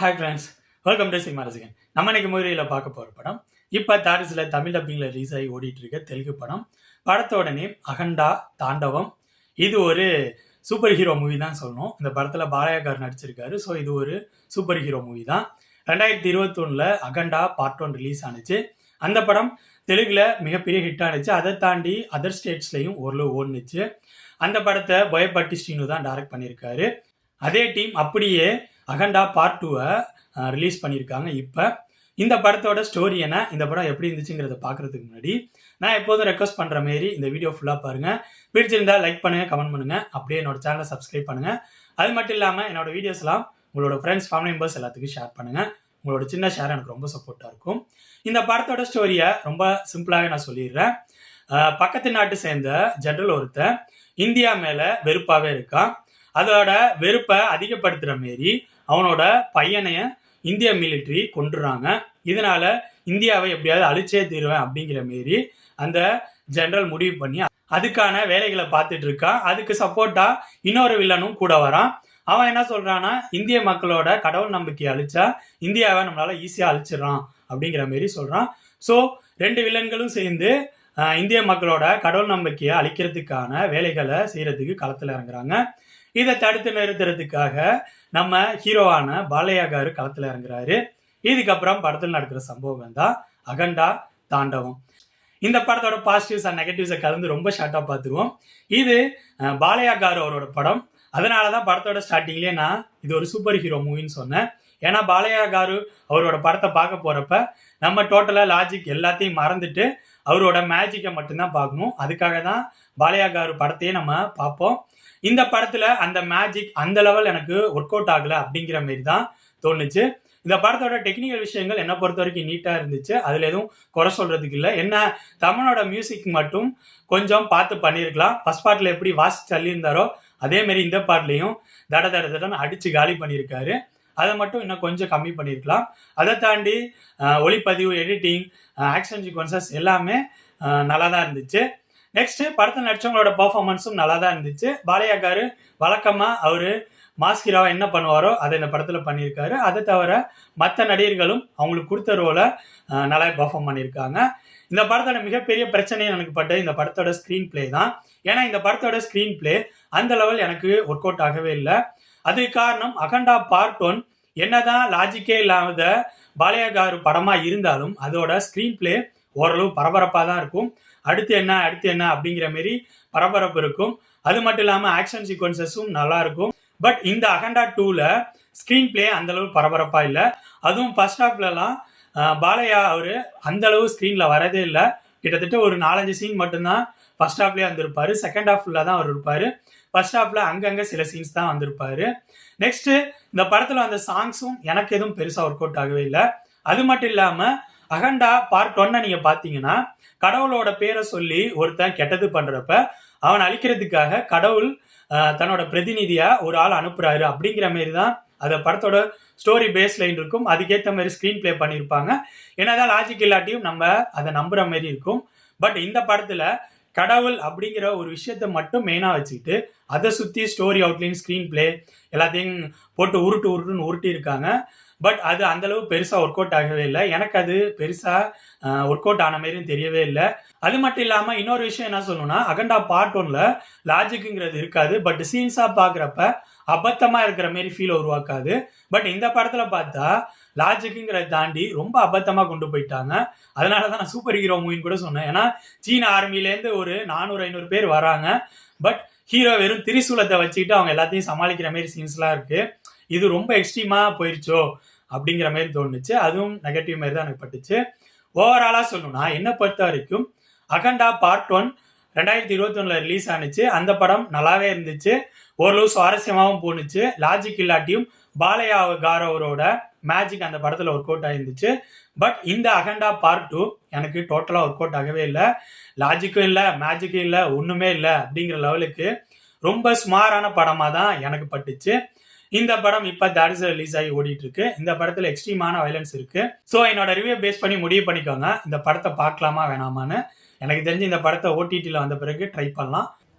Hi friends welcome to cinema Rasigan நம்ம இன்னைக்கு மூவியில் பார்க்க போகிற படம் இப்போ தாரிஸில் தமிழ் டப்பிங்கில் ரிலீஸ் ஆகி ஓடிட்டு இருக்க தெலுங்கு படம். படத்தோட நேம் அகண்டா தாண்டவம். இது ஒரு சூப்பர் ஹீரோ மூவி தான் சொல்லணும். இந்த படத்தில் பாலயகார் நடிச்சிருக்காரு. ஸோ இது ஒரு சூப்பர் ஹீரோ மூவி தான். ரெண்டாயிரத்தி இருபத்தொன்னில் அகண்டா பார்ட் ஒன் ரிலீஸ் ஆனுச்சு. அந்த படம் தெலுங்கில் மிகப்பெரிய ஹிட் ஆனிச்சு. அதை தாண்டி அதர் ஸ்டேட்ஸ்லையும் ஓரளவு ஓடுனுச்சு. அந்த படத்தை பயப்பட்டி ஸ்ரீனு தான் டைரக்ட் பண்ணியிருக்காரு அதே டீம் அப்படியே அகண்டா பார்ட் டூவை ரிலீஸ் பண்ணியிருக்காங்க இப்போ. இந்த படத்தோட ஸ்டோரி என்ன இந்த படம் எப்படி இருந்துச்சுங்கிறத பார்க்கறதுக்கு முன்னாடி நான் எப்போதும் ரெக்வஸ்ட் பண்ணுற மாரி இந்த வீடியோ ஃபுல்லாக பாருங்கள் பிடிச்சிருந்தால் லைக் பண்ணுங்கள் கமெண்ட் பண்ணுங்கள் அப்படியே என்னோட சேனலை சப்ஸ்கிரைப் பண்ணுங்கள் அது மட்டும் இல்லாமல் என்னோட வீடியோஸ்லாம் உங்களோட ஃப்ரெண்ட்ஸ் ஃபேமிலி மெம்பர்ஸ் எல்லாத்துக்கும் ஷேர் பண்ணுங்கள் உங்களோட சின்ன ஷேர் எனக்கு ரொம்ப சப்போர்ட்டாக இருக்கும். இந்த படத்தோட ஸ்டோரியை ரொம்ப சிம்பிளாகவே நான் சொல்லிடுறேன். பக்கத்து நாட்டு சேர்ந்த ஜென்ரல் ஒருத்தன் இந்தியா மேலே வெறுப்பாகவே இருக்கான். அதோட வெறுப்பை அதிகப்படுத்துகிற மாரி அவனோட பையனைய இந்திய மிலிட்ரி கொண்டுறாங்க இதனால இந்தியாவை எப்படியாவது அழிச்சே தீருவேன் அப்படிங்கிற மாரி அந்த ஜெனரல் முடிவு பண்ணி அதுக்கான வேலைகளை பார்த்துட்டு இருக்கான். அதுக்கு சப்போர்ட்டா இன்னொரு வில்லனும் கூட வரான். அவன் என்ன சொல்றான்னா இந்திய மக்களோட கடவுள் நம்பிக்கையை அழிச்சா இந்தியாவை நம்மளால ஈஸியா அழிச்சிடறான் அப்படிங்கிற மாரி சொல்றான். ஸோ ரெண்டு வில்லன்களும் சேர்ந்து இந்திய மக்களோட கடவுள் நம்பிக்கையை அழிக்கிறதுக்கான வேலைகளை செய்கிறதுக்கு களத்தில் இறங்குறாங்க. இதை தடுத்து நிறுத்துறதுக்காக நம்ம ஹீரோவான பாலையா காரு களத்தில் இறங்குறாரு. இதுக்கப்புறம் படத்தில் நடக்கிற சம்பவம் தான் அகண்டா தாண்டவம். இந்த படத்தோட பாசிட்டிவ்ஸ் அண்ட் நெகட்டிவ்ஸை கலந்து ரொம்ப ஷார்ட்டாக பார்த்துருவோம். இது பாலையா காரு அவரோட படம். அதனால தான் படத்தோட ஸ்டார்டிங்லேயே நான் இது ஒரு சூப்பர் ஹீரோ மூவின்னு சொன்னேன். ஏன்னா பாலையா காரு அவரோட படத்தை பார்க்க போகிறப்ப நம்ம டோட்டலாக லாஜிக் எல்லாத்தையும் மறந்துட்டு அவரோட மேஜிக்கை மட்டும்தான் பார்க்கணும். அதுக்காக தான் பாலையா காரு படத்தையே நம்ம பார்ப்போம். இந்த படத்தில் அந்த மேஜிக் அந்த லெவல் எனக்கு ஒர்க் அவுட் ஆகலை அப்படிங்கிற மாரி தான் தோணுச்சு. இந்த படத்தோட டெக்னிக்கல் விஷயங்கள் என்னை பொறுத்த வரைக்கும் நீட்டாக இருந்துச்சு. அதில் எதுவும் குறை சொல்கிறதுக்கு இல்லை. என்ன தமிழோட மியூசிக் மட்டும் கொஞ்சம் பார்த்து பண்ணியிருக்கலாம் ஃபஸ்ட் பாட்டில் எப்படி வாசி தள்ளியிருந்தாரோ அதேமாரி இந்த பாட்டிலையும் தட தட தடன்னு அடித்து காலி பண்ணியிருக்காரு. அதை மட்டும் இன்னும் கொஞ்சம் கம்மி பண்ணியிருக்கலாம் அதை தாண்டி ஒளிப்பதிவு எடிட்டிங் ஆக்ஷன் சீக்வன்சஸ் எல்லாமே நல்லா தான் இருந்துச்சு. நெக்ஸ்ட்டு படத்தில் நடிச்சவங்களோட பர்ஃபார்மன்ஸும் நல்லா தான் இருந்துச்சு பாலையா காரு வழக்கமாக அவர் மாஸ்கிராவை என்ன பண்ணுவாரோ அதை இந்த படத்தில் பண்ணியிருக்காரு. அதை தவிர மற்ற நடிகர்களும் அவங்களுக்கு கொடுத்த ரோலை நல்லா பர்ஃபார்ம் பண்ணியிருக்காங்க. இந்த படத்தோட மிகப்பெரிய பிரச்சனை எனக்கு பட்டது இந்த படத்தோட ஸ்க்ரீன் பிளே தான். ஏன்னா இந்த படத்தோட ஸ்க்ரீன் பிளே அந்த லெவல் எனக்கு ஒர்க் அவுட் ஆகவே இல்லை. அது காரணம் அகண்டா பார்ட் ஒன் என்னதான் லாஜிக்கே இல்லாத பாலையா படமாக படமா இருந்தாலும் அதோட ஸ்க்ரீன் பிளே ஓரளவு பரபரப்பாக தான் இருக்கும். அடுத்து என்ன அடுத்து என்ன அப்படிங்கிற மாரி பரபரப்பு இருக்கும். அது மட்டும் இல்லாமல் ஆக்ஷன் சீக்வன்சஸும் நல்லா இருக்கும். பட் இந்த அகண்டா டூவில் ஸ்க்ரீன் பிளே அந்தளவு பரபரப்பாக இல்லை. அதுவும் ஃபர்ஸ்ட் ஹாஃப்லலாம் பாலையா அவர் அந்தளவு ஸ்க்ரீனில் வரதே இல்லை. கிட்டத்தட்ட ஒரு நாலஞ்சு சீன் மட்டும்தான் ஃபர்ஸ்ட் ஹாஃப்லேயே வந்திருப்பார். செகண்ட் ஹாஃப் ஃபுல்லாக தான் அவர் இருப்பார். ஃபர்ஸ்ட் ஹாஃப்ல அங்கங்கே சில சீன்ஸ் தான் வந்திருப்பாரு. நெக்ஸ்ட் இந்த படத்தில் அந்த சாங்ஸும் எனக்கு எதுவும் பெருசாக ஒர்க் அவுட் ஆகவே இல்லை. அது மட்டும் இல்லாமல் அகண்டா பார்ட் ஒன்னை நீங்கள் பார்த்தீங்கன்னா கடவுளோட பேரை சொல்லி ஒருத்தன் கெட்டது பண்ணுறப்ப அவன் அழிக்கிறதுக்காக கடவுள் தன்னோட பிரதிநிதியாக ஒரு ஆள் அனுப்புகிறாரு அப்படிங்கிற மாரி தான் அந்த படத்தோட ஸ்டோரி பேஸ் லைன் இருக்கும். அதுக்கேற்ற மாதிரி ஸ்க்ரீன் ப்ளே பண்ணியிருப்பாங்க என்னதான் லாஜிக் இல்லாட்டியும் நம்ம அதை நம்புகிற மாதிரி இருக்கும். பட் இந்த படத்தில் கடவுள் அப்படிங்கிற ஒரு விஷயத்தை மட்டும் மெயினாக வச்சுக்கிட்டு அதை சுற்றி ஸ்டோரி அவுட்லைன் ஸ்க்ரீன் ப்ளே எல்லாத்தையும் போட்டு உருட்டு உருட்டுன்னு உருட்டி இருக்காங்க. பட் அது அந்தளவு பெருசாக ஒர்க் அவுட் ஆகவே இல்லை. எனக்கு அது பெருசாக ஒர்க் அவுட் ஆன மாதிரியும் தெரியவே இல்லை. அது மட்டும் இல்லாமல் இன்னொரு விஷயம் என்ன சொல்லணும்னா அகண்டா பார்ட் ஒன்ல லாஜிக்குங்கிறது இருக்காது. பட் சீன்ஸாக பார்க்குறப்ப அபத்தமாக இருக்கிற மாரி ஃபீல் உருவாக்காது. பட் இந்த படத்தில் பார்த்தா லாஜிக்குங்கிறத தாண்டி ரொம்ப அபத்தமாக கொண்டு போயிட்டாங்க. அதனால தான் நான் சூப்பர் ஹீரோ மூவின்னு கூட சொன்னேன். ஏன்னா சீன ஆர்மிலேருந்து ஒரு நானூறு ஐநூறு பேர் வராங்க. பட் ஹீரோ வெறும் திரிசூலத்தை வச்சுக்கிட்டு அவங்க எல்லாத்தையும் சமாளிக்கிற மாதிரி சீன்ஸ்லாம் இருக்குது இது ரொம்ப எக்ஸ்ட்ரீமாக போயிடுச்சோ அப்படிங்கிற மாதிரி தோணுச்சு. அதுவும் நெகட்டிவ் மாதிரி தான் எனக்கு பட்டுச்சு. ஓவராலாக சொல்லணும்னா என்னை பொறுத்த வரைக்கும் அகண்டா பார்ட் ஒன் ரெண்டாயிரத்தி இருபத்தொன்னில் ரிலீஸ் ஆனுச்சு. அந்த படம் நல்லாவே இருந்துச்சு. ஓரளவு சுவாரஸ்யமாகவும் போணுச்சு. லாஜிக் இல்லாட்டியும் பாலையா காரவரோட மேஜிக் அந்த படத்தில் ஒர்க் அவுட் ஆயிருந்துச்சு. பட் இந்த அகண்டா பார்ட் டூ எனக்கு டோட்டலாக ஒர்க் அவுட் ஆகவே இல்லை. லாஜிக்கும் இல்லை மேஜிக்கும் இல்லை ஒன்றுமே இல்லை அப்படிங்கிற லெவலுக்கு ரொம்ப ஸ்மாரான படமாக தான் எனக்கு பட்டுச்சு. இந்த படம் இப்போ தாரிஸ் ரிலீஸ் ஆகி ஓடிட்டு இருக்கு இந்த படத்தில் எக்ஸ்ட்ரீமான வயலன்ஸ் இருக்கு. ஸோ என்னோட ரிவ்யூ பேஸ் பண்ணி முடிவு பண்ணிக்கோங்க. இந்த படத்தை பார்க்கலாமா வேணாமான்னு. எனக்கு தெரிஞ்சு இந்த படத்தை ஓடிடியில் வந்த பிறகு ட்ரை பண்ணலாம்.